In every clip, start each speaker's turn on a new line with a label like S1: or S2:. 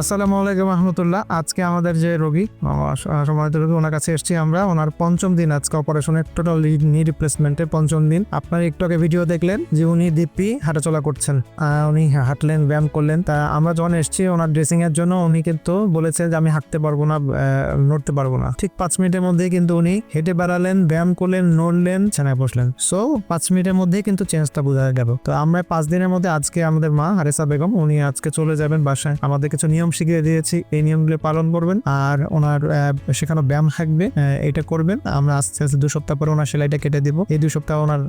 S1: আসসালামু আলাইকুম রহমতুল্লাহ। আজকে আমাদের যে রোগী সময়ত রোগী, ওনার কাছে এসেছি আমরা। ওনার পঞ্চম দিন আজকে অপারেশনের টোটাল নি রিপ্লেসমেন্টের পঞ্চম দিন। আপনার একটু আগে ভিডিও দেখলেন যে উনি দিব্যি হাঁটাচলা করছেন। উনি হাঁটলেন, ব্যায়াম করলেন। তা আমরা যখন এসেছি, ওনার ড্রেসিং এর জন্য উনি কিন্তু বলেছেন যে আমি হাঁটতে পারব না নড়তে পারব না। ঠিক পাঁচ মিনিটের মধ্যেই কিন্তু উনি হেঁটে বেড়ালেন, ব্যায়াম করলেন, নড়লেন ছানায় বসলেন। সো পাঁচ মিনিটের মধ্যেই কিন্তু চেঞ্জটা বোঝা গেল। তো আমরা পাঁচ দিনের মধ্যে আজকে আমাদের মা হারেসা বেগম, উনি আজকে চলে যাবেন বাসায়। আমাদের কিছু নিয়ম শিখিয়ে দিয়েছি এই নিয়মগুলো পালন করবেন আর ওনার সেখানে ব্যায়াম থাকবে এটা করবেন। আমরা আস্তে আস্তে দু সপ্তাহ পরে ওনার সেলাইটা কেটে দিব। এই দু সপ্তাহ ওনার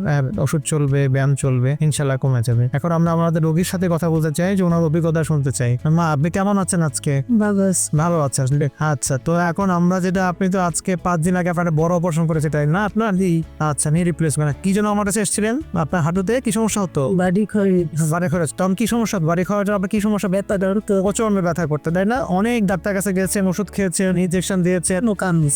S1: ওষুধ চলবে ব্যায়াম চলবে ইনশাল্লাহ কমে যাবে। এখন আমরা আমাদের রোগীর সাথে কথা বলতে চাই যে ওনার অভিজ্ঞতা শুনতে চাই। মা আপনি কেমন আছেন আজকে? ভালো আছে। আসলে। আচ্ছা তো এখন আমরা যেটা আপনি তো আজকে পাঁচ দিন আগে আপনার বড় অপারেশন করেছে তাই না আপনার? আচ্ছা নি রিপ্লেসমেন্ট কি জন্য আমার কাছে এসেছিলেন? আপনার হাঁটুতে কি সমস্যা হতো?
S2: বাড়ি খড়ি
S1: বাড়ি খরচ। তখন কি সমস্যা? বাড়ি খাওয়াটা আপনার কি সমস্যা? ব্যথা ধরতো প্রচণ্ড ব্যথা করতে তাই না। অনেক ডাক্তার কাছে গেছেন, ওষুধ খেয়েছেন ইনজেকশন দিয়েছেন।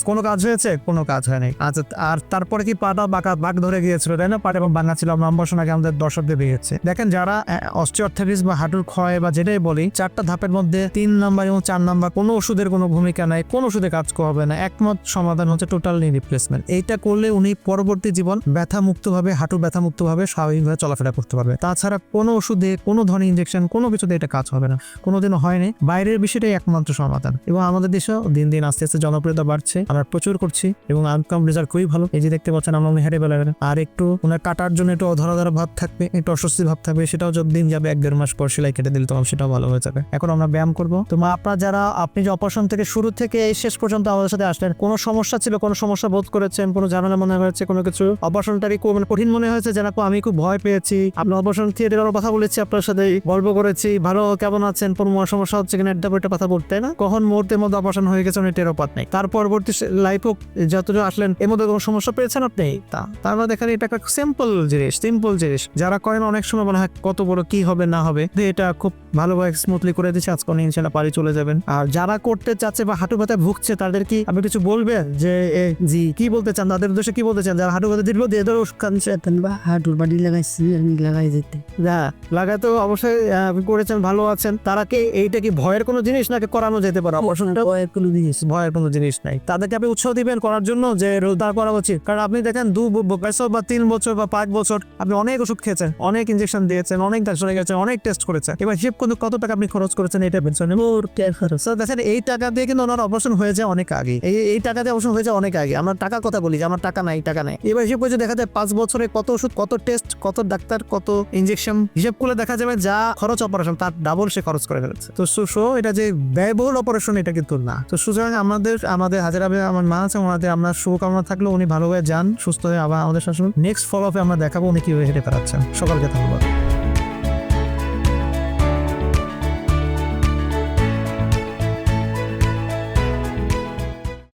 S2: কোনো
S1: কাজ হয়েছে? কোনো কাজ হয়নি আচ্ছা আর তারপরে কি পাটা বাঁকা, বাঁক ধরে গিয়েছিল, তাই না? পাটা ভাঙা ছিল। আমরা আগে আমাদের দর্শকদের বেরিয়েছে দেখেন যারা অস্টিওআর্থাইটিস বা হাঁটুর ক্ষয় বা যেটাই বলি, চারটা ধাপের মধ্যে তিন নাম্বার এবং চার নাম্বার কোনো ওষুধের কোনো ভূমিকা নাই, কোন ওষুধে কাজ করবে না। একমত সমাধান হচ্ছে টোটাল নি রিপ্লেসমেন্ট এইটা করলে উনি পরবর্তী জীবন ব্যথা মুক্তভাবে হাঁটু ব্যথা মুক্তভাবে স্বাভাবিকভাবে চলাফেরা করতে পারবে। তাছাড়া কোনো ওষুধে, কোনো ধরনের ইনজেকশন কোনো কিছুতে এটা কাজ হবে না। কোনোদিনও হয়নি বাইরের বিষয়টাই একমাত্র সমাধান। এবং আমাদের দেশেও দিন দিন আস্তে আস্তে জনপ্রিয়তা বাড়ছে, আমরা প্রচুর করছি এবং আউটকাম রেজাল্ট খুবই ভালো। এই যে দেখতে পাচ্ছেন আমরা হেঁটে বেড়াবেন আর একটু ওনার কাটার জন্য একটু ধরা ধরা ভাব থাকবে, একটু অস্বস্তি ভাব থাকবে, সেটাও যদি দিন যাবে এক দেড় মাস পর সেলাই কেটে দিলে তখন সেটাও ভালো হয়ে যাবে। এখন আমরা ব্যায়াম করব। তো মা, আপনার যারা, আপনি যে অপারেশন থেকে শুরু থেকে এই শেষ পর্যন্ত আমাদের সাথে আসলেন, কোনো সমস্যা ছিল, কোনো সমস্যা বোধ করেছেন, কোনো ঝামেলা মনে হয়েছে, কোনো কিছু? অপারেশনটারি মানে কঠিন মনে হয়েছে যেন আমি খুব ভয় পেয়েছি, আপনার অপারেশন থিয়েটারের কথা বলেছি, আপনার সাথে গল্প করেছি, ভালো কেমন আছেন, কোনো সমস্যা হচ্ছে কথা বলতে না কখন মুহূর্তের মধ্যে অপারেশন হয়ে গেছে উনি টেরো পাত নেই। তার পরবর্তী লাইফও যতটা আসলেন এর মধ্যে কোনো সমস্যা পেয়েছেন আপনি? তা তার মানে দেখেন এটা একটা সিম্পল জিনিস সিম্পল জিনিস। যারা করেন অনেক সময় হয় কত বড় কি হবে না হবে। এটা খুব ভালোভাবে স্মুথলি করে দিচ্ছে আজকে উনি ইনশাল্লাহ বাড়ি চলে যাবেন। আর যারা করতে চাচ্ছে বা হাঁটু ব্যথা ভুগছে তাদের কি আপনি কিছু বলবেন? যে জি কি বলতে চান? তাদের উদ্দেশ্যে কি বলতে চান? যারা হাঁটু ব্যথা দীর্ঘ দিয়ে ধরো
S2: বা হাঁটুর বাড়ি লাগাইছি লাগাই যেতে।
S1: যা লাগাতে অবশ্যই করেছেন ভালো আছেন। তারা কি এইটা কি ভয়ের কোনো জিনিস নাকি করানো যেতে পারে? অপারেশনটা
S2: কয়েক কোনো জিনিস।
S1: ভয়ের কোনো জিনিস নাই। তাদেরকে আপনি উৎসাহ দিবেন করার জন্য যে রোজগার করা উচিত কারণ আপনি দেখেন দু বছর বা তিন বছর বা পাঁচ বছর আপনি অনেক ওষুধ খেয়েছেন অনেক ইনজেকশন দিয়েছেন অনেক ডাক্তারে গেছেন অনেক টেস্ট করেছেন। এবার হিসেব কিন্তু কত টাকা আপনি খরচ করেছেন এটা পেনশনে দেখেন এই টাকা দিয়ে কিন্তু ওনার অপারেশন হয়ে যায় অনেক আগে। এই এই টাকা দিয়ে অপারেশন হয়ে যায় অনেক আগে। আমরা টাকার কথা বলি যে আমার টাকা নাই টাকা নাই। এবার হিসেব করে দেখা যায় পাঁচ বছরে কত ওষুধ কত টেস্ট কত ডাক্তার কত ইনজেকশন হিসেব করে দেখা যাবে যা খরচ অপারেশন তার ডাবল সে খরচ করে ফেলেছে। তো সো এটা যে ব্যয়বহুল অপারেশন এটা কিন্তু না। তো সুতরাং আমাদের আমাদের হাজার আমার মা আছে, ওনাদের আমরা শুভকামনা থাকলে, উনি ভালোভাবে যান, সুস্থ হয়ে আবার আমাদের শাসন নেক্সট ফলো আপে আমরা দেখাবো উনি কীভাবে হেঁটে বেড়াচ্ছেন। সকালকে ধন্যবাদ।